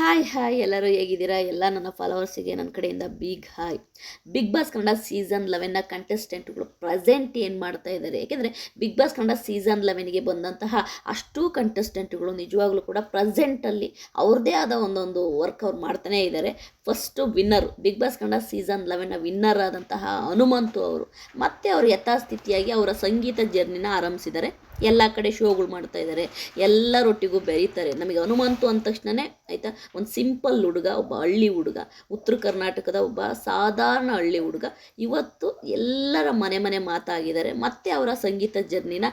Hi hi ಎಲ್ಲರೂ ಹೇಗಿದ್ದೀರಾ? ಎಲ್ಲ ನನ್ನ ಫಾಲೋವರ್ಸಿಗೆ ನನ್ನ ಕಡೆಯಿಂದ big hi Bigg Boss Kannada season ಲೆವೆನ್ನ ಕಂಟೆಸ್ಟೆಂಟ್ಗಳು ಪ್ರೆಸೆಂಟ್ ಏನು ಮಾಡ್ತಾ ಇದ್ದಾರೆ? ಏಕೆಂದರೆ ಬಿಗ್ ಬಾಸ್ ಕನ್ನಡ ಸೀಸನ್ ಲೆವೆನ್ಗೆ ಬಂದಂತಹ ಅಷ್ಟೂ ಕಂಟೆಸ್ಟೆಂಟ್ಗಳು ನಿಜವಾಗ್ಲೂ ಕೂಡ ಪ್ರೆಸೆಂಟಲ್ಲಿ ಅವ್ರದ್ದೇ ಆದ ಒಂದೊಂದು ವರ್ಕ್ ಅವ್ರು ಮಾಡ್ತಾನೇ ಇದ್ದಾರೆ. First winner Bigg Boss Kannada season ಲೆವೆನ್ನ winner ಆದಂತಹ ಹನುಮಂತು ಅವರು. ಮತ್ತೆ ಅವರು ಯಥಾಸ್ಥಿತಿಯಾಗಿ ಅವರ ಸಂಗೀತ ಜರ್ನಿನ ಆರಂಭಿಸಿದ್ದಾರೆ. ಎಲ್ಲ ಕಡೆ ಶೋಗಳು ಮಾಡ್ತಾ ಇದ್ದಾರೆ ಎಲ್ಲರೊಟ್ಟಿಗೂ ಬೆರೀತಾರೆ. ನಮಗೆ ಹನುಮಂತು ಅಂದ ತಕ್ಷಣನೇ ಆಯಿತಾ, ಒಂದು ಸಿಂಪಲ್ ಹುಡುಗ, ಒಬ್ಬ ಹಳ್ಳಿ ಹುಡುಗ, ಉತ್ತರ ಕರ್ನಾಟಕದ ಒಬ್ಬ ಸಾಧಾರಣ ಹಳ್ಳಿ ಹುಡುಗ. ಇವತ್ತು ಎಲ್ಲರ ಮನೆ ಮನೆ ಮಾತಾಗಿದ್ದಾರೆ. ಮತ್ತೆ ಅವರ ಸಂಗೀತ ಜರ್ನಿನ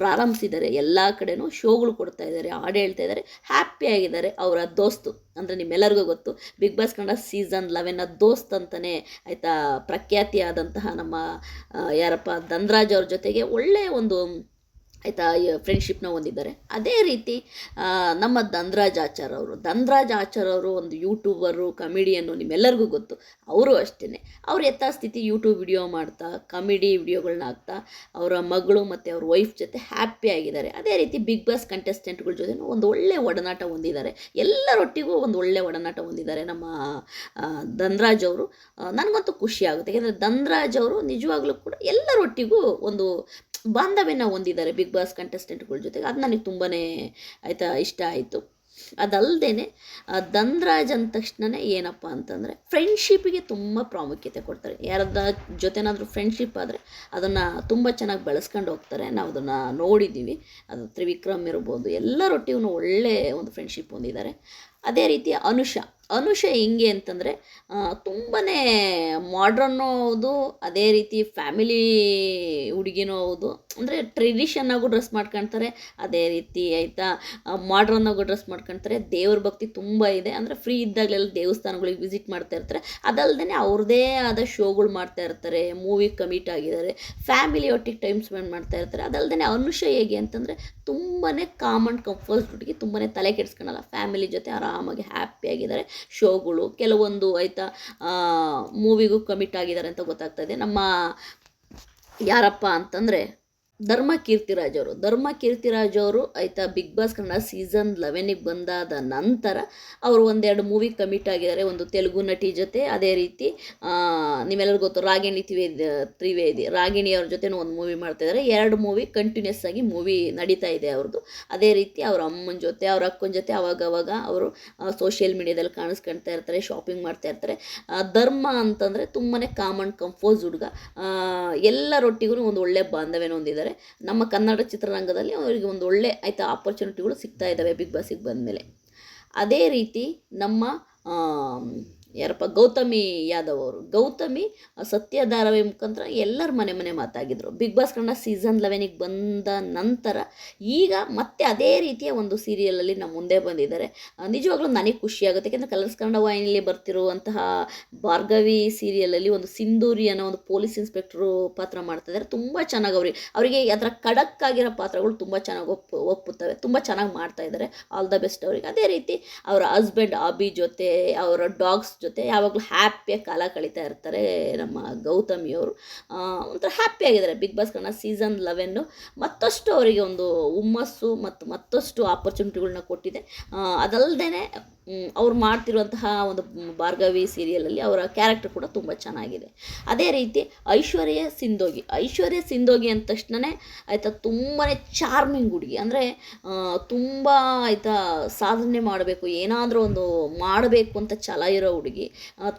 ಪ್ರಾರಂಭಿಸಿದ್ದಾರೆ. ಎಲ್ಲ ಕಡೆನೂ ಶೋಗಳು ಕೊಡ್ತಾ ಇದ್ದಾರೆ, ಹಾಡು ಹೇಳ್ತಾ ಇದ್ದಾರೆ. ಹ್ಯಾಪಿ ಆಗಿದ್ದಾರೆ ಅವರ ದೋಸ್ತು. ಅಂದರೆ ನಿಮ್ಮೆಲ್ಲರಿಗೂ ಗೊತ್ತು ಬಿಗ್ ಬಾಸ್ ಕನ್ನಡ ಸೀಸನ್ ಲೆವೆನ್ನ ದೋಸ್ತ್ ಅಂತಲೇ ಆಯಿತಾ ಪ್ರಖ್ಯಾತಿಯಾದಂತಹ ನಮ್ಮ ಯಾರಪ್ಪ, ಧನ್ರಾಜ್ ಅವ್ರ ಜೊತೆಗೆ ಒಳ್ಳೆಯ ಒಂದು ಆಯಿತಾ ಫ್ರೆಂಡ್ಶಿಪ್ನ ಹೊಂದಿದ್ದಾರೆ. ಅದೇ ರೀತಿ ನಮ್ಮ ಧನ್ರಾಜ್ ಆಚಾರ್ ಅವರು. ಧನ್ರಾಜ್ ಆಚಾರ್ ಅವರು ಒಂದು ಯೂಟ್ಯೂಬರು ಕಮಿಡಿಯನ್ನು ನಿಮ್ಮೆಲ್ಲರಿಗೂ ಗೊತ್ತು. ಅವರು ಅಷ್ಟೇ ಅವ್ರು ಯಥಾಸ್ಥಿತಿ ಯೂಟ್ಯೂಬ್ ವಿಡಿಯೋ ಮಾಡ್ತಾ ಕಾಮಿಡಿ ವಿಡಿಯೋಗಳನ್ನ ಹಾಕ್ತಾ, ಅವರ ಮಗಳು ಮತ್ತು ಅವ್ರ ವೈಫ್ ಜೊತೆ ಹ್ಯಾಪಿ ಆಗಿದ್ದಾರೆ. ಅದೇ ರೀತಿ ಬಿಗ್ ಬಾಸ್ ಕಂಟೆಸ್ಟೆಂಟ್ಗಳ ಜೊತೆ ಒಂದು ಒಳ್ಳೆಯ ಒಡನಾಟ ಹೊಂದಿದ್ದಾರೆ. ಎಲ್ಲರೊಟ್ಟಿಗೂ ಒಂದು ಒಳ್ಳೆಯ ಒಡನಾಟ ಹೊಂದಿದ್ದಾರೆ ನಮ್ಮ ದಂದ್ರಾಜ್ ಧನ್ರಾಜ್ ಅವರು. ನನಗಂತೂ ಖುಷಿ ಆಗುತ್ತೆ. ಯಾಕೆಂದರೆ ಧನ್ರಾಜ್ ಅವರು ನಿಜವಾಗ್ಲೂ ಕೂಡ ಎಲ್ಲರೊಟ್ಟಿಗೂ ಒಂದು ಬಾಂಧವ್ಯನ ಹೊಂದಿದ್ದಾರೆ ಬಿಗ್ ಬಾಸ್ ಕಂಟೆಸ್ಟೆಂಟ್ಗಳ ಜೊತೆಗೆ. ಅದು ನನಗೆ ತುಂಬಾ ಆಯಿತಾ, ಇಷ್ಟ ಆಯಿತು. ಅದಲ್ಲದೆ ದಂದ್ರಾಜ್ ಅಂದ ತಕ್ಷಣವೇ ಏನಪ್ಪ ಅಂತಂದರೆ ಫ್ರೆಂಡ್ಶಿಪ್ಪಿಗೆ ತುಂಬ ಪ್ರಾಮುಖ್ಯತೆ ಕೊಡ್ತಾರೆ. ಯಾರದ ಜೊತೆನಾದರೂ ಫ್ರೆಂಡ್ಶಿಪ್ ಆದರೆ, ಅದನ್ನು ತುಂಬ ಚೆನ್ನಾಗಿ ಬೆಳೆಸ್ಕೊಂಡು ಹೋಗ್ತಾರೆ. ನಾವು ಅದನ್ನು ನೋಡಿದ್ದೀವಿ ಅದು ತ್ರಿವಿಕ್ರಮ್ ಇರ್ಬೋದು ಎಲ್ಲರೊಟ್ಟಿಗೂ ಒಳ್ಳೆ ಒಂದು ಫ್ರೆಂಡ್ಶಿಪ್ ಹೊಂದಿದ್ದಾರೆ. ಅದೇ ರೀತಿ ಅನುಷ. ಅನುಷ ಹೆಂಗೆ ಅಂತಂದರೆ ತುಂಬಾ ಮಾಡ್ರನ್ನು ಹೌದು, ಅದೇ ರೀತಿ ಫ್ಯಾಮಿಲಿ ಹುಡುಗಿನೂ ಹೌದು. ಅಂದರೆ ಟ್ರೆಡಿಷನ್ನಾಗೂ ಡ್ರೆಸ್ ಮಾಡ್ಕೊಳ್ತಾರೆ ಅದೇ ರೀತಿ ಆಯಿತಾ ಮಾಡ್ರನ್ನಾಗೂ ಡ್ರೆಸ್ ಮಾಡ್ಕೊಳ್ತಾರೆ ದೇವ್ರ ಭಕ್ತಿ ತುಂಬ ಇದೆ. ಅಂದರೆ ಫ್ರೀ ಇದ್ದಾಗಲೆಲ್ಲ ದೇವಸ್ಥಾನಗಳಿಗೆ ವಿಸಿಟ್ ಮಾಡ್ತಾ ಇರ್ತಾರೆ. ಅದಲ್ಲದೆ ಅವ್ರದ್ದೇ ಆದ ಶೋಗಳು ಮಾಡ್ತಾ ಇರ್ತಾರೆ ಮೂವಿ ಕಮಿಟ್ ಆಗಿದ್ದಾರೆ ಫ್ಯಾಮಿಲಿ ಒಟ್ಟಿಗೆ ಟೈಮ್ ಸ್ಪೆಂಡ್ ಮಾಡ್ತಾ ಇರ್ತಾರೆ. ಅದಲ್ಲದೆ ಅನುಷ ಹೇಗೆ ಅಂತಂದರೆ ತುಂಬಾ ಕಾಮನ್ ಕಂಫರ್ಟ್ ಹುಡುಗಿ ತುಂಬಾ ತಲೆ ಕೆಡಿಸ್ಕೊಳಲ್ಲ ಫ್ಯಾಮಿಲಿ ಜೊತೆ ಆರಾಮಾಗಿ ಹ್ಯಾಪಿ ಆಗಿದ್ದಾರೆ. ಶೋಗಳು ಕೆಲವೊಂದು ಆಯಿತಾ ಮೂವಿಗೂ ಕಮಿಟ್ ಆಗಿದ್ದಾರೆ ಅಂತ ಗೊತ್ತಾಗ್ತಾ ಇದೆ. ನಮ್ಮ ಯಾರಪ್ಪ ಅಂತಂದರೆ ಧರ್ಮ ಕೀರ್ತಿರಾಜ್ ಅವರು. ಧರ್ಮ ಕೀರ್ತಿರಾಜ್ ಅವರು ಆಯಿತಾ ಬಿಗ್ ಬಾಸ್ ಕನ್ನಡ ಸೀಸನ್ ಲೆವೆನಿಗೆ ಬಂದಾದ ನಂತರ ಅವರು ಒಂದೆರಡು ಮೂವಿ ಕಮಿಟ್ ಆಗಿದ್ದಾರೆ. ಒಂದು ತೆಲುಗು ನಟಿ ಜೊತೆ. ಅದೇ ರೀತಿ ನಿಮ್ಮೆಲ್ಲರಿಗೂ ಗೊತ್ತು ರಾಗಿಣಿ ತ್ರಿವೇದಿ ತ್ರಿವೇದಿ, ರಾಗಿಣಿ ಅವ್ರ ಜೊತೆ ಒಂದು ಮೂವಿ ಮಾಡ್ತಾಯಿದ್ದಾರೆ ಎರಡು ಮೂವಿ ಕಂಟಿನ್ಯೂಸ್ ಆಗಿ ಮೂವಿ ನಡೀತಾ ಇದೆ ಅವ್ರದ್ದು ಅದೇ ರೀತಿ ಅವ್ರ ಅಮ್ಮನ ಜೊತೆ, ಅವ್ರ ಅಕ್ಕನ ಜೊತೆ ಅವಾಗವಾಗ ಅವರು ಸೋಷಿಯಲ್ ಮೀಡಿಯಾದಲ್ಲಿ ಕಾಣಿಸ್ಕೊಳ್ತಾ ಇರ್ತಾರೆ ಶಾಪಿಂಗ್ ಮಾಡ್ತಾ ಇರ್ತಾರೆ. ಧರ್ಮ ಅಂತಂದರೆ ತುಂಬಾ ಕಾಮನ್ ಕಂಫೋಸ್ ಹುಡುಗ. ಎಲ್ಲರೊಟ್ಟಿಗೂ ಒಂದು ಒಳ್ಳೆ ಬಾಂಧವ್ಯನ ಹೊಂದಿದ್ದಾರೆ ನಮ್ಮ ಕನ್ನಡ ಚಿತ್ರರಂಗದಲ್ಲಿ ಅವರಿಗೆ ಒಂದು ಒಳ್ಳೆ ಆಯಿತಾ ಆಪರ್ಚುನಿಟಿಗಳು ಸಿಗ್ತಾ ಇದ್ದಾವೆ ಬಿಗ್ ಬಾಸಿಗೆ ಬಂದಮೇಲೆ. ಅದೇ ರೀತಿ ನಮ್ಮ ಯಾರಪ್ಪ, ಗೌತಮಿ ಯಾದವ್ ಅವರು. ಗೌತಮಿ ಸತ್ಯ ಧಾರಾವಾಹಿ ಮುಖಾಂತರ ಎಲ್ಲರ ಮನೆ ಮನೆ ಮಾತಾಗಿದ್ರು. ಬಿಗ್ ಬಾಸ್ ಕನ್ನಡ ಸೀಸನ್ ಲೆವೆನಿಗೆ ಬಂದ ನಂತರ ಈಗ ಮತ್ತೆ ಅದೇ ರೀತಿಯ ಒಂದು ಸೀರಿಯಲಲ್ಲಿ ನಮ್ಮ ಮುಂದೆ ಬಂದಿದ್ದಾರೆ. ನಿಜವಾಗ್ಲೂ ನನಗೆ ಖುಷಿಯಾಗುತ್ತೆ ಯಾಕಂದರೆ ಕಲರ್ಸ್ ಕನ್ನಡ ವಾಹಿನಿಯಲ್ಲಿ ಬರ್ತಿರುವಂತಹ ಭಾರ್ಗವಿ ಸೀರಿಯಲಲ್ಲಿ ಒಂದು ಸಿಂಧೂರಿ ಅನ್ನೋ ಒಂದು ಪೊಲೀಸ್ ಇನ್ಸ್ಪೆಕ್ಟ್ರು ಪಾತ್ರ ಮಾಡ್ತಿದ್ದಾರೆ ತುಂಬ ಚೆನ್ನಾಗಿ ಅವ್ರಿಗೆ, ಅವರಿಗೆ ಅದರ ಖಡಕ್ ಆಗಿರೋ ಪಾತ್ರಗಳು ತುಂಬ ಚೆನ್ನಾಗಿ ಒಪ್ಪು, ಒಪ್ಪುತ್ತವೆ. ತುಂಬ ಚೆನ್ನಾಗಿ ಮಾಡ್ತಾ ಇದ್ದಾರೆ. ಆಲ್ ದ ಬೆಸ್ಟ್ ಅವರಿಗೆ. ಅದೇ ರೀತಿ ಅವರ ಹಸ್ಬೆಂಡ್ ಆಬಿ ಜೊತೆ, ಅವರ ಡಾಗ್ಸ್ ಜೊತೆ ಯಾವಾಗಲೂ ಹ್ಯಾಪಿಯಾಗಿ ಕಾಲ ಕಳೀತಾ ಇರ್ತಾರೆ ನಮ್ಮ ಗೌತಮಿಯವರು ಒಂಥರ ಹ್ಯಾಪಿಯಾಗಿದ್ದಾರೆ ಬಿಗ್ ಬಾಸ್ ಕನ್ನಡ ಸೀಸನ್ ಲೆವೆನ್ನು ಮತ್ತಷ್ಟು ಅವರಿಗೆ ಒಂದು ಹುಮ್ಮಸ್ಸು ಮತ್ತು ಮತ್ತಷ್ಟು ಆಪರ್ಚುನಿಟಿಗಳನ್ನ ಕೊಟ್ಟಿದೆ. ಅದಲ್ಲದೆ ಅವ್ರು ಮಾಡ್ತಿರುವಂತಹ ಒಂದು ಭಾರ್ಗವಿ ಸೀರಿಯಲಲ್ಲಿ ಅವರ ಕ್ಯಾರೆಕ್ಟರ್ ಕೂಡ ತುಂಬ ಚೆನ್ನಾಗಿದೆ. ಅದೇ ರೀತಿ ಐಶ್ವರ್ಯ ಸಿಂಧೋಗಿ. ಐಶ್ವರ್ಯ ಸಿಂಧೋಗಿ ಅಂದ ತಕ್ಷಣವೇ ಆಯಿತಾ ತುಂಬಾ ಚಾರ್ಮಿಂಗ್ ಹುಡುಗಿ. ಅಂದರೆ ತುಂಬ ಆಯಿತಾ ಸಾಧನೆ ಮಾಡಬೇಕು, ಏನಾದರೂ ಒಂದು ಮಾಡಬೇಕು ಅಂತ ಛಲ ಇರೋ ಹುಡುಗಿ.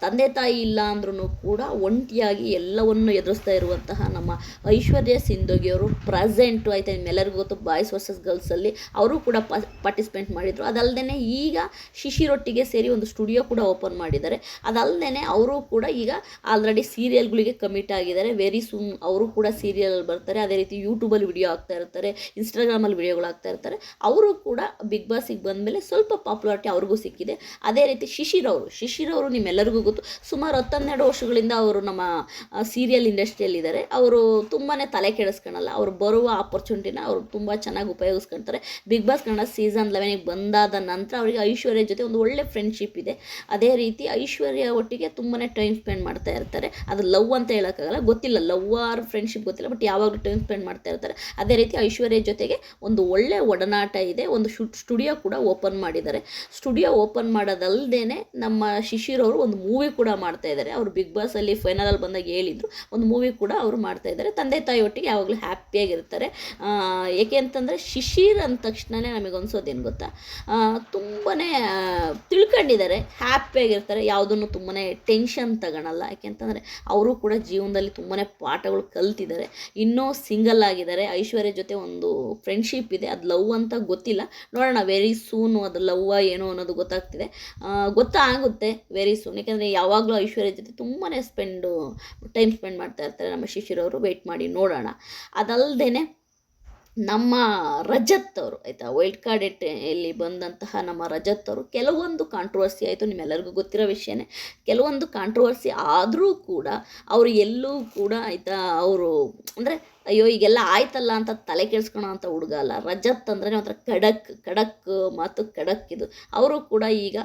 ತಂದೆ ತಾಯಿ ಇಲ್ಲ ಅಂದ್ರೂ ಕೂಡ ಒಂಟಿಯಾಗಿ ಎಲ್ಲವನ್ನು ಎದುರಿಸ್ತಾ ಇರುವಂತಹ ನಮ್ಮ ಐಶ್ವರ್ಯ ಸಿಂಧೋಗಿ ಅವರು ಪ್ರೆಸೆಂಟು ಆಯಿತಾ ನಿಮ್ಮೆಲ್ಲರಿಗೂ ಗೊತ್ತು ಬಾಯ್ಸ್ ವರ್ಸಸ್ ಗರ್ಲ್ಸಲ್ಲಿ ಅವರು ಕೂಡ ಪಾರ್ಟಿಸಿಪೇಟ್ ಮಾಡಿದರು. ಅದಲ್ಲದೆ ಈಗ ಶಿಶಿರೊಟ್ಟಿಗೆ ಸೇರಿ ಒಂದು ಸ್ಟುಡಿಯೋ ಕೂಡ ಓಪನ್ ಮಾಡಿದ್ದಾರೆ. ಅದಲ್ಲದೆ ಅವರು ಕೂಡ ಈಗ ಆಲ್ರೆಡಿ ಸೀರಿಯಲ್ಗಳಿಗೆ ಕಮಿಟ್ ಆಗಿದ್ದಾರೆ. ವೆರಿ ಸೂನ್ ಅವರು ಕೂಡ ಸೀರಿಯಲ್ ಬರ್ತಾರೆ. ಅದೇ ರೀತಿ ಯೂಟ್ಯೂಬಲ್ಲಿ ವಿಡಿಯೋ ಆಗ್ತಾ ಇರ್ತಾರೆ, ಇನ್ಸ್ಟಾಗ್ರಾಮಲ್ಲಿ ವಿಡಿಯೋಗಳು ಆಗ್ತಾ ಇರ್ತಾರೆ. ಅವರು ಕೂಡ ಬಿಗ್ ಬಾಸಿಗೆ ಬಂದಮೇಲೆ ಸ್ವಲ್ಪ ಪಾಪ್ಯುಲಾರಿಟಿ ಅವ್ರಿಗೂ ಸಿಕ್ಕಿದೆ. ಅದೇ ರೀತಿ ಶಿಶಿರ್ ಅವರು ಶಿಶಿರ್ ಅವರು ನಿಮ್ಮೆಲ್ಲರಿಗೂ ಗೊತ್ತು. ಸುಮಾರು ಹತ್ತನ್ನೆರಡು ವರ್ಷಗಳಿಂದ ಅವರು ನಮ್ಮ ಸೀರಿಯಲ್ ಇಂಡಸ್ಟ್ರಿಯಲ್ಲಿದ್ದಾರೆ. ಅವರು ತುಂಬಾ ತಲೆ ಕೆಡಿಸ್ಕೊಳಲ್ಲ. ಅವರು ಬರುವ ಆಪರ್ಚುನಿಟಿನ ಅವರು ತುಂಬ ಚೆನ್ನಾಗಿ ಉಪಯೋಗಿಸ್ಕೊಳ್ತಾರೆ. ಬಿಗ್ ಬಾಸ್ ಕನ್ನಡ ಸೀಸನ್ ಲೆವೆನಿಗೆ ಬಂದಾದ ನಂತರ ಅವರಿಗೆ ಐಶ್ವರ್ಯ ಜೊತೆ ಒಂದು ಒಳ್ಳೆ ಫ್ರೆಂಡ್ಶಿಪ್ ಇದೆ. ಅದೇ ರೀತಿ ಐಶ್ವರ್ಯ ಒಟ್ಟಿಗೆ ತುಂಬಾ ಟೈಮ್ ಸ್ಪೆಂಡ್ ಮಾಡ್ತಾ ಇರ್ತಾರೆ. ಅದು ಲವ್ ಅಂತ ಹೇಳೋಕ್ಕಾಗಲ್ಲ. ಗೊತ್ತಿಲ್ಲ ಲವ್ ಆರ್ ಫ್ರೆಂಡ್ಶಿಪ್ ಗೊತ್ತಿಲ್ಲ ಬಟ್ ಯಾವಾಗಲೂ ಟೈಮ್ ಸ್ಪೆಂಡ್ ಮಾಡ್ತಾ ಇರ್ತಾರೆ. ಅದೇ ರೀತಿ ಐಶ್ವರ್ಯ ಜೊತೆಗೆ ಒಂದು ಒಳ್ಳೆ ಒಡನಾಟ ಇದೆ. ಒಂದು ಸ್ಟುಡಿಯೋ ಕೂಡ ಓಪನ್ ಮಾಡಿದ್ದಾರೆ. ಸ್ಟುಡಿಯೋ ಓಪನ್ ಮಾಡೋದಲ್ಲದೇ ನಮ್ಮ ಶಿಶಿರ್ ಅವರು ಒಂದು ಮೂವಿ ಕೂಡ ಮಾಡ್ತಾ ಇದ್ದಾರೆ. ಅವರು ಬಿಗ್ ಬಾಸಲ್ಲಿ ಫೈನಲಲ್ಲಿ ಬಂದಾಗ ಹೇಳಿದ್ರು. ಒಂದು ಮೂವಿ ಕೂಡ ಅವರು ಮಾಡ್ತಾ ಇದ್ದಾರೆ. ತಂದೆ ತಾಯಿ ಒಟ್ಟಿಗೆ ಯಾವಾಗಲೂ ಹ್ಯಾಪಿಯಾಗಿರ್ತಾರೆ ಏಕೆ ಅಂತಂದರೆ ಶಿಶಿರ್ ಅಂದ ತಕ್ಷಣನೇ ನಮಗೆ ಅನ್ಸೋದೇನು ಗೊತ್ತಾ? ತುಂಬಾ ತಿಳ್ಕೊಂಡಿದ್ದಾರೆ ಹ್ಯಾಪಿಯಾಗಿರ್ತಾರೆ ಯಾವುದನ್ನು ತುಂಬಾ ಟೆನ್ಷನ್ ತಗೊಳಲ್ಲ. ಯಾಕೆಂತಂದರೆ ಅವರು ಕೂಡ ಜೀವನದಲ್ಲಿ ತುಂಬಾ ಪಾಠಗಳು ಕಲ್ತಿದ್ದಾರೆ. ಇನ್ನೂ ಸಿಂಗಲ್ ಆಗಿದ್ದಾರೆ. ಐಶ್ವರ್ಯ ಜೊತೆ ಒಂದು ಫ್ರೆಂಡ್ಶಿಪ್ ಇದೆ. ಅದು ಲವ್ ಅಂತ ಗೊತ್ತಿಲ್ಲ. ನೋಡೋಣ ವೆರಿ ಸೂನು ಅದು ಲವ್ವ ಏನೋ ಅನ್ನೋದು ಗೊತ್ತಾಗ್ತಿದೆ. ಗೊತ್ತಾಗುತ್ತೆ ವೆರಿ ಸೂನ್ ಯಾಕೆಂದರೆ ಯಾವಾಗಲೂ ಐಶ್ವರ್ಯ ಜೊತೆ ತುಂಬಾ ಸ್ಪೆಂಡು ಟೈಮ್ ಸ್ಪೆಂಡ್ ಮಾಡ್ತಾ ಇರ್ತಾರೆ. ನಮ್ಮ ಶಿಶಿರವರು ವೆಯ್ಟ್ ಮಾಡಿ ನೋಡೋಣ. ಅದಲ್ಲದೆ ನಮ್ಮ ರಜತ್ ಅವರು, ಆಯಿತಾ? ವೈಲ್ಡ್ ಕಾರ್ಡ್ ಎಟ್ ಇಲ್ಲಿ ಬಂದಂತಹ ನಮ್ಮ ರಜತ್ ಅವರು, ಕೆಲವೊಂದು ಕಾಂಟ್ರವರ್ಸಿ ಆಯಿತು, ನಿಮ್ಮೆಲ್ಲರಿಗೂ ಗೊತ್ತಿರೋ ವಿಷಯನೇ. ಕೆಲವೊಂದು ಕಾಂಟ್ರವರ್ಸಿ ಆದರೂ ಕೂಡ, ಅವರು ಎಲ್ಲೂ ಕೂಡ, ಆಯಿತಾ, ಅವರು, ಅಂದರೆ ಅಯ್ಯೋ, ಈಗೆಲ್ಲ ಆಯ್ತಲ್ಲ ಅಂತ ತಲೆ ಕೆಡಿಸ್ಕೊಳೋ ಅಂತ ಹುಡುಗ ಅಲ್ಲ. ರಜತ್ ಅಂದ್ರೆ ಒಂಥರ ಖಡಕ್ ಖಡಕ್ ಮಾತು ಖಡಕ್ ಇದು. ಅವರು ಕೂಡ ಈಗ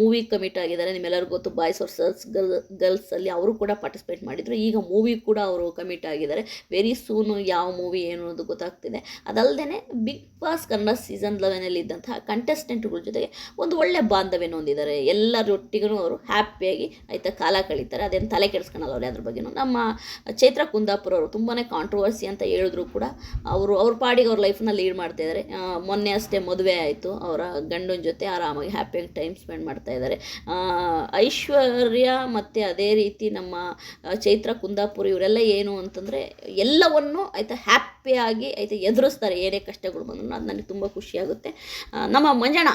ಮೂವಿ ಕಮಿಟ್ ಆಗಿದ್ದಾರೆ. ನಿಮ್ಮೆಲ್ಲರಿಗೂ ಗೊತ್ತು ಬಾಯ್ಸ್ ವರ್ಸಸ್ ಗರ್ಲ್ ಗರ್ಲ್ಸಲ್ಲಿ ಅವರು ಕೂಡ ಪಾರ್ಟಿಸಿಪೇಟ್ ಮಾಡಿದರು. ಈಗ ಮೂವಿ ಕೂಡ ಅವರು ಕಮಿಟ್ ಆಗಿದ್ದಾರೆ. ವೆರಿ ಸೂನು ಯಾವ ಮೂವಿ ಏನು ಅನ್ನೋದು ಗೊತ್ತಾಗ್ತಿದೆ. ಅದಲ್ಲದೆ ಬಿಗ್ ಬಾಸ್ ಕನ್ನಡ ಸೀಸನ್ ಲೆವೆನಲ್ಲಿ ಇದ್ದಂತಹ ಕಂಟೆಸ್ಟೆಂಟ್ಗಳ ಜೊತೆಗೆ ಒಂದು ಒಳ್ಳೆ ಬಾಂಧವ್ಯನ ಹೊಂದಿದ್ದಾರೆ. ಎಲ್ಲರೊಟ್ಟಿಗೂ ಅವರು ಹ್ಯಾಪಿಯಾಗಿ ಆಯಿತಾ ಕಾಲ ಕಳೀತಾರೆ. ಅದೇನು ತಲೆ ಕೆಡಿಸ್ಕೊಳಲ್ಲ ಅವ್ರು ಅದ್ರ ಬಗ್ಗೆನೂ. ನಮ್ಮ ಚೈತ್ರ ಕುಂದಾಪುರ ಅವರು ತುಂಬಾ ಕಾಂಟ್ರವರ್ಸಿ ಅಂತ ಹೇಳಿದ್ರು ಕೂಡ ಅವರು, ಅವ್ರ ಪಾಡಿಗೆ ಅವ್ರ ಲೈಫ್ನ ಲೀಡ್ ಮಾಡ್ತಾ ಇದ್ದಾರೆ ಮೊನ್ನೆ ಅಷ್ಟೇ ಮದುವೆ ಆಯಿತು. ಅವರ ಗಂಡನ ಜೊತೆ ಆರಾಮಾಗಿ ಹ್ಯಾಪಿಯಾಗಿ ಟೈಮ್ ಸ್ಪೆಂಡ್ ಮಾಡ್ತಾ ಇದ್ದಾರೆ ಐಶ್ವರ್ಯ ಮತ್ತು ಅದೇ ರೀತಿ ನಮ್ಮ ಚೈತ್ರ ಕುಂದಾಪುರ ಇವರೆಲ್ಲ ಏನು ಅಂತಂದರೆ ಎಲ್ಲವನ್ನು ಆಯಿತಾ ಹ್ಯಾಪಿಯಾಗಿ ಆಯಿತಾ ಎದುರಿಸ್ತಾರೆ. ಏನೇ ಕಷ್ಟಗಳು ಬಂದ್ರು ಅದು ನನಗೆ ತುಂಬ ಖುಷಿಯಾಗುತ್ತೆ ನಮ್ಮ ಮಂಜಣ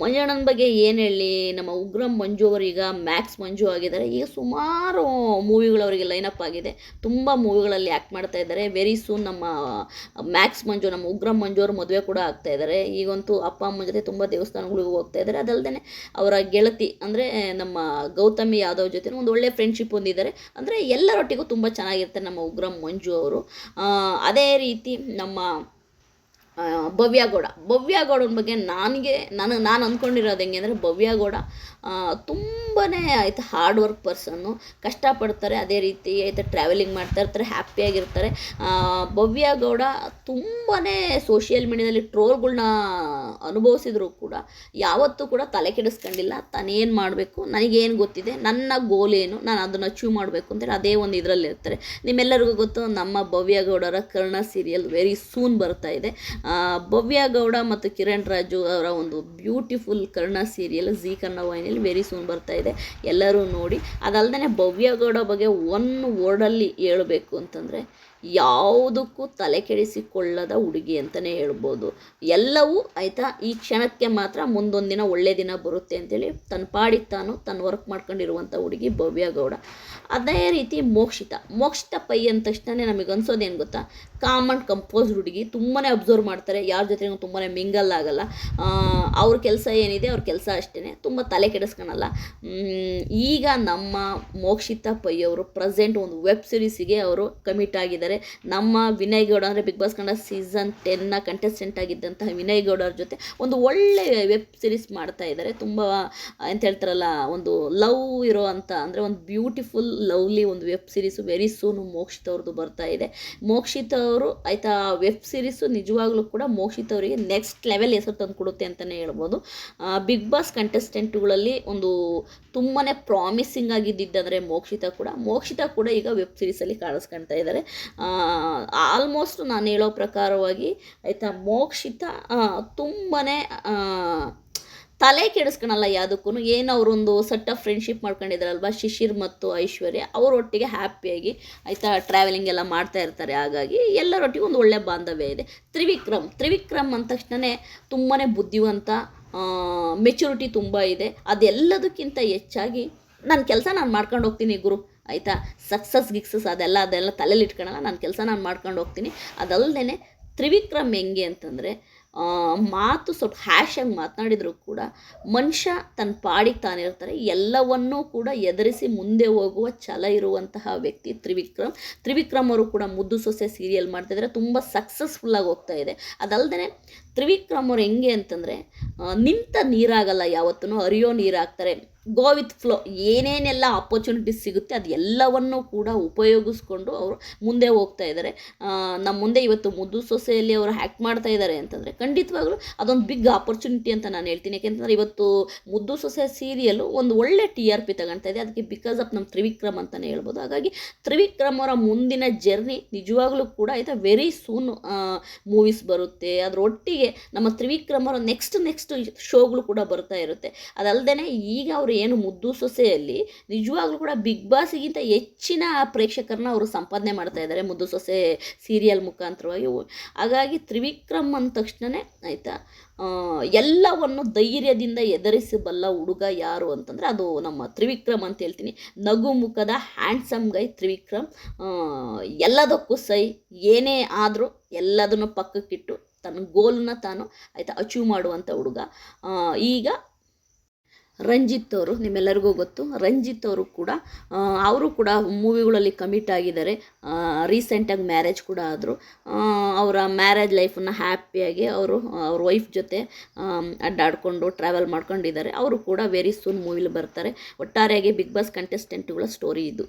ಮಂಜಣ್ಣನ ಬಗ್ಗೆ ಏನು ಹೇಳಿ? ನಮ್ಮ ಉಗ್ರಂ ಮಂಜು ಅವರು ಈಗ ಮ್ಯಾಕ್ಸ್ ಮಂಜು ಆಗಿದ್ದಾರೆ. ಈಗ ಸುಮಾರು ಮೂವಿಗಳು ಅವರಿಗೆ ಲೈನಪ್ ಆಗಿದೆ. ತುಂಬ ಮೂವಿಗಳಲ್ಲಿ ಆ್ಯಕ್ಟ್ ಮಾಡ್ತಾ ಇದ್ದಾರೆ. ವೆರಿ ಸೂನ್ ನಮ್ಮ ಮ್ಯಾಕ್ಸ್ ಮಂಜು, ನಮ್ಮ ಉಗ್ರ ಮಂಜು ಅವರು ಮದುವೆ ಕೂಡ ಆಗ್ತಾ ಇದ್ದಾರೆ. ಈಗಂತೂ ಅಪ್ಪ ಅಮ್ಮನ ಜೊತೆ ತುಂಬ ದೇವಸ್ಥಾನಗಳಿಗೂ ಹೋಗ್ತಾ ಇದ್ದಾರೆ. ಅದಲ್ಲದೆ ಅವರ ಗೆಳತಿ, ಅಂದರೆ ನಮ್ಮ ಗೌತಮಿ ಯಾದವ್ ಜೊತೆ ಒಂದು ಒಳ್ಳೆ ಫ್ರೆಂಡ್ಶಿಪ್ ಹೊಂದಿದ್ದಾರೆ. ಅಂದರೆ ಎಲ್ಲರೊಟ್ಟಿಗೂ ತುಂಬ ಚೆನ್ನಾಗಿರ್ತಾರೆ ನಮ್ಮ ಉಗ್ರ ಮಂಜು ಅವರು. ಅದೇ ರೀತಿ ನಮ್ಮ ಭವ್ಯಗೌಡ ಭವ್ಯಗೌಡನ ಬಗ್ಗೆ ನನಗೆ, ನಾನು ನಾನು ಅಂದ್ಕೊಂಡಿರೋದು ಹೆಂಗೆ ಅಂದರೆ ಭವ್ಯಗೌಡ ತುಂಬಾ ಆಯಿತು ಹಾರ್ಡ್ ವರ್ಕ್ ಪರ್ಸನ್ನು ಕಷ್ಟಪಡ್ತಾರೆ, ಅದೇ ರೀತಿ ಆಯಿತು ಟ್ರಾವೆಲಿಂಗ್ ಮಾಡ್ತಾ ಇರ್ತಾರೆ ಹ್ಯಾಪಿಯಾಗಿರ್ತಾರೆ ಭವ್ಯ ಗೌಡ ತುಂಬಾ ಸೋಷಿಯಲ್ ಮೀಡಿಯಾದಲ್ಲಿ ಟ್ರೋಲ್ಗಳ್ನ ಅನುಭವಿಸಿದ್ರು ಕೂಡ. ಯಾವತ್ತೂ ಕೂಡ ತಲೆ ಕೆಡಿಸ್ಕೊಂಡಿಲ್ಲ. ತಾನೇನು ಮಾಡಬೇಕು? ನನಗೇನು ಗೊತ್ತಿದೆ? ನನ್ನ ಗೋಲ್ ಏನು? ನಾನು ಅದನ್ನು ಅಚೀವ್ ಮಾಡಬೇಕು ಅಂತೇಳಿ ಅದೇ ಒಂದು ಇದರಲ್ಲಿ ಇರ್ತಾರೆ. ನಿಮ್ಮೆಲ್ಲರಿಗೂ ಗೊತ್ತು, ನಮ್ಮ ಭವ್ಯ ಗೌಡರ ಕರ್ಣ ಸೀರಿಯಲ್ ವೆರಿ ಸೂನ್ ಬರ್ತಾ ಇದೆ. ಭವ್ಯ ಗೌಡ ಮತ್ತು ಕಿರಣ್ ರಾಜು ಅವರ ಒಂದು beautiful Karna serial Zee Kannada ವಾಹಿನಿಯಲ್ಲಿ ವೆರಿ ಸೂನ್ ಬರ್ತಾ ಇದೆ. ಎಲ್ಲರೂ ನೋಡಿ. ಅದಲ್ಲದೆ ಭವ್ಯಗೌಡ ಬಗ್ಗೆ ಒನ್ ವರ್ಡಲ್ಲಿ ಹೇಳಬೇಕು ಅಂತಂದರೆ ಯಾವುದಕ್ಕೂ ತಲೆ ಕೆಡಿಸಿಕೊಳ್ಳದ ಹುಡುಗಿ ಅಂತಲೇ ಹೇಳ್ಬೋದು. ಎಲ್ಲವೂ ಆಯಿತಾ? ಈ ಕ್ಷಣಕ್ಕೆ ಮಾತ್ರ ಮುಂದೊಂದು ದಿನ ಒಳ್ಳೆಯ ದಿನ ಬರುತ್ತೆ ಅಂತೇಳಿ ತನ್ನ ಪಾಡಿಗೆ ತಾನು ತನ್ನ ವರ್ಕ್ ಮಾಡ್ಕೊಂಡಿರುವಂಥ ಹುಡುಗಿ ಭವ್ಯ ಗೌಡ. ಅದೇ ರೀತಿ ಮೋಕ್ಷಿತ. ಮೋಕ್ಷಿತ ಪೈ ಅಂದ ತಕ್ಷಣ ನಮಗೆ ಅನ್ಸೋದೇನು ಗೊತ್ತಾ? ಕಾಮನ್ ಕಂಪೋಸ್ ಹುಡುಗಿ ತುಂಬಾ ಅಬ್ಸರ್ವ್ ಮಾಡ್ತಾರೆ. ಯಾರ ಜೊತೆಗೂ ತುಂಬಾ ಮಿಂಗಲ್ ಆಗಲ್ಲ. ಅವ್ರ ಕೆಲಸ ಏನಿದೆ ಅವ್ರ ಕೆಲಸ ಅಷ್ಟೇ ತುಂಬ ತಲೆ ಕೆಡಿಸ್ಕೊಳಲ್ಲ ಈಗ ನಮ್ಮ ಮೋಕ್ಷಿತ ಪೈ ಅವರು ಪ್ರೆಸೆಂಟ್ ಒಂದು ವೆಬ್ ಸಿರೀಸಿಗೆ ಅವರು ಕಮಿಟ್ ಆಗಿದ್ದಾರೆ. ನಮ್ಮ ವಿನಯ್ ಗೌಡ ಅಂದರೆ ಬಿಗ್ ಬಾಸ್ ಕನ್ನಡ ಸೀಸನ್ ಟೆನ್ನ ಕಂಟೆಸ್ಟೆಂಟ್ ಆಗಿದ್ದಂತಹ ವಿನಯ್ ಗೌಡ ಅವ್ರ ಜೊತೆ ಒಂದು ಒಳ್ಳೆ ವೆಬ್ ಸಿರೀಸ್ ಮಾಡ್ತಾ ಇದ್ದಾರೆ. ತುಂಬ ಎಂತ ಹೇಳ್ತಾರಲ್ಲ, ಒಂದು ಲವ್ ಇರೋ ಅಂತ, ಅಂದರೆ ಒಂದು ಬ್ಯೂಟಿಫುಲ್ ಲವ್ಲಿ ಒಂದು web series very soon Mokshith ಅವ್ರದ್ದು ಬರ್ತಾ ಇದೆ. ಮೋಕ್ಷಿತ್ ಅವರು ಆಯಿತಾ ವೆಬ್ ಸಿರೀಸು ನಿಜವಾಗ್ಲೂ ಕೂಡ ಮೋಕ್ಷಿತ್ ಅವರಿಗೆ ನೆಕ್ಸ್ಟ್ ಲೆವೆಲ್ ಹೆಸರು ತಂದು ಕೊಡುತ್ತೆ ಅಂತಲೇ ಹೇಳ್ಬೋದು. ಬಿಗ್ ಬಾಸ್ ಕಂಟೆಸ್ಟೆಂಟ್ಗಳಲ್ಲಿ ಒಂದು ತುಂಬಾ ಪ್ರಾಮಿಸಿಂಗ್ ಆಗಿದ್ದಿದ್ದಂದರೆ ಮೋಕ್ಷಿತ ಕೂಡ. ಮೋಕ್ಷಿತ ಕೂಡ ಈಗ ವೆಬ್ ಸಿರೀಸಲ್ಲಿ ಕಾಣಿಸ್ಕೊಳ್ತಾ ಇದ್ದಾರೆ. ಆಲ್ಮೋಸ್ಟ್ ನಾನು ಹೇಳೋ ಪ್ರಕಾರವಾಗಿ ಆಯಿತಾ, ಮೋಕ್ಷಿತ ತುಂಬಾ ತಲೆ ಕೆಡಿಸ್ಕೊಳಲ್ಲ ಯಾವುದಕ್ಕೂ ಏನು ಅವರೊಂದು ಸೆಟ್ ಆಫ್ ಫ್ರೆಂಡ್ಶಿಪ್ ಮಾಡ್ಕೊಂಡಿದ್ದಾರಲ್ವ ಶಿಶಿರ್ ಮತ್ತು ಐಶ್ವರ್ಯ ಅವರೊಟ್ಟಿಗೆ ಹ್ಯಾಪಿಯಾಗಿ ಆಯಿತಾ ಟ್ರಾವೆಲಿಂಗ್ ಎಲ್ಲ ಮಾಡ್ತಾ ಇರ್ತಾರೆ. ಹಾಗಾಗಿ ಎಲ್ಲರೊಟ್ಟಿಗೆ ಒಂದು ಒಳ್ಳೆಯ ಬಾಂಧವ್ಯ ಇದೆ. ತ್ರಿವಿಕ್ರಮ್ ತ್ರಿವಿಕ್ರಮ್ ಅಂದ ತಕ್ಷಣವೇ ತುಂಬಾ ಬುದ್ಧಿವಂತ ಮೆಚುರಿಟಿ ತುಂಬ ಇದೆ. ಅದೆಲ್ಲದಕ್ಕಿಂತ ಹೆಚ್ಚಾಗಿ ನನ್ನ ಕೆಲಸ ನಾನು ಮಾಡ್ಕೊಂಡು ಹೋಗ್ತೀನಿ ಗುರು. ಆಯಿತಾ? ಸಕ್ಸಸ್, ಗಿಕ್ಸಸ್ ಅದೆಲ್ಲ ಅದೆಲ್ಲ ತಲೆಯಲ್ಲಿ ಇಟ್ಕೊಳಲ್ಲ ನನ್ನ ಕೆಲಸ ನಾನು ಮಾಡ್ಕೊಂಡು ಹೋಗ್ತೀನಿ. ಅದಲ್ಲದೆ ತ್ರಿವಿಕ್ರಮ್ ಹೆಂಗೆ ಅಂತಂದರೆ ಮಾತು ಸ್ವಲ್ಪ ಹ್ಯಾಶಾಗಿ ಮಾತನಾಡಿದರೂ ಕೂಡ ಮನುಷ್ಯ ತನ್ನ ಪಾಡಿಗೆ ತಾನಿರ್ತಾರೆ. ಎಲ್ಲವನ್ನೂ ಕೂಡ ಎದುರಿಸಿ ಮುಂದೆ ಹೋಗುವ ಛಲ ಇರುವಂತಹ ವ್ಯಕ್ತಿ ತ್ರಿವಿಕ್ರಮ್. ತ್ರಿವಿಕ್ರಮ್ ಅವರು ಕೂಡ ಮುದ್ದು ಸೊಸೆ ಸೀರಿಯಲ್ ಮಾಡ್ತಿದ್ದಾರೆ ತುಂಬ ಸಕ್ಸಸ್ಫುಲ್ಲಾಗಿ ಹೋಗ್ತಾ ಇದೆ. ಅದಲ್ಲದೆ ತ್ರಿವಿಕ್ರಮ್ ಅವ್ರು ಹೆಂಗೆ ಅಂತಂದರೆ ನಿಂತ ನೀರಾಗಲ್ಲ ಯಾವತ್ತೂ ಹರಿಯೋ ನೀರಾಗ್ತಾರೆ. ಗೋ ವಿತ್ ಫ್ಲೋ ಏನೇನೆಲ್ಲ ಆಪರ್ಚುನಿಟೀಸ್ ಸಿಗುತ್ತೆ ಅದೆಲ್ಲವನ್ನು ಕೂಡ ಉಪಯೋಗಿಸ್ಕೊಂಡು ಅವರು ಮುಂದೆ ಹೋಗ್ತಾ ಇದ್ದಾರೆ. ನಮ್ಮ ಮುಂದೆ ಇವತ್ತು ಮುದ್ದು ಸೊಸೆಯಲ್ಲಿ ಅವರು ಹ್ಯಾಕ್ ಮಾಡ್ತಾ ಇದ್ದಾರೆ ಅಂತಂದರೆ, ಖಂಡಿತವಾಗ್ಲೂ ಅದೊಂದು ಬಿಗ್ ಆಪರ್ಚುನಿಟಿ ಅಂತ ನಾನು ಹೇಳ್ತೀನಿ. ಯಾಕೆಂತಂದರೆ ಇವತ್ತು ಮುದ್ದು ಸೊಸೆ ಸೀರಿಯಲ್ಲು ಒಂದು ಒಳ್ಳೆ ಟಿ ಆರ್ ಪಿ ತಗೊಳ್ತಾ ಇದೆ. ಅದಕ್ಕೆ ಬಿಕಾಸ್ ಆಫ್ ನಮ್ಮ ತ್ರಿವಿಕ್ರಮ್ ಅಂತಲೇ ಹೇಳ್ಬೋದು. ಹಾಗಾಗಿ ತ್ರಿವಿಕ್ರಮ್ ಅವರ ಮುಂದಿನ ಜರ್ನಿ ನಿಜವಾಗ್ಲೂ ಕೂಡ ಆಯಿತಾ ವೆರಿ ಸೂನ್ ಮೂವೀಸ್ ಬರುತ್ತೆ. ನಮ್ಮ ತ್ರಿವಿಕ್ರಮ್ ಅವರ ನೆಕ್ಸ್ಟ್ ನೆಕ್ಸ್ಟ್ ಶೋಗಳು ಕೂಡ ಬರ್ತಾ ಇರುತ್ತೆ. ಅದಲ್ಲದೆ ಈಗ ಅವರು ಏನು ಮುದ್ದು ಸೊಸೆಯಲ್ಲಿ ನಿಜವಾಗ್ಲೂ ಕೂಡ ಬಿಗ್ ಬಾಸ್ಗಿಂತ ಹೆಚ್ಚಿನ ಪ್ರೇಕ್ಷಕರನ್ನ ಅವರು ಸಂಪಾದನೆ ಮಾಡ್ತಾ ಇದ್ದಾರೆ ಮುದ್ದು ಸೊಸೆ ಸೀರಿಯಲ್ ಮುಖಾಂತರವಾಗಿ. ಹಾಗಾಗಿ ತ್ರಿವಿಕ್ರಮ್ ಅಂದ ತಕ್ಷಣವೇ ಆಯಿತಾ ಎಲ್ಲವನ್ನು ಧೈರ್ಯದಿಂದ ಎದುರಿಸಬಲ್ಲ ಹುಡುಗ ಯಾರು ಅಂತಂದರೆ ಅದು ನಮ್ಮ ತ್ರಿವಿಕ್ರಮ್ ಅಂತ ಹೇಳ್ತೀನಿ. ನಗು ಮುಖದ ಹ್ಯಾಂಡ್ಸಮ್ ಗೈ ತ್ರಿವಿಕ್ರಮ್. ಎಲ್ಲದಕ್ಕೂ ಸೈ, ಏನೇ ಆದರೂ ಎಲ್ಲದನ್ನು ಪಕ್ಕಕ್ಕಿಟ್ಟು ತನ್ನ ಗೋಲ್ನ ತಾನು ಆಯಿತಾ ಅಚೀವ್ ಮಾಡುವಂಥ ಹುಡುಗ. ಈಗ ರಂಜಿತ್ ಅವರು, ನಿಮ್ಮೆಲ್ಲರಿಗೂ ಗೊತ್ತು, ರಂಜಿತ್ ಅವರು ಕೂಡ ಅವರು ಕೂಡ ಮೂವಿಗಳಲ್ಲಿ ಕಮಿಟ್ ಆಗಿದ್ದಾರೆ. ರೀಸೆಂಟಾಗಿ ಮ್ಯಾರೇಜ್ ಕೂಡ ಆದರು. ಅವರ ಮ್ಯಾರೇಜ್ ಲೈಫನ್ನು ಹ್ಯಾಪಿಯಾಗಿ ಅವರು, ಅವ್ರ ವೈಫ್ ಜೊತೆ ಅಡ್ಡಾಡಿಕೊಂಡು ಟ್ರಾವೆಲ್ ಮಾಡ್ಕೊಂಡಿದ್ದಾರೆ. ಅವರು ಕೂಡ ವೆರಿ ಸೂನ್ ಮೂವಿಲಿ ಬರ್ತಾರೆ. ಒಟ್ಟಾರೆಯಾಗಿ ಬಿಗ್ ಬಾಸ್ ಕಂಟೆಸ್ಟೆಂಟ್ಗಳ ಸ್ಟೋರಿ ಇದು.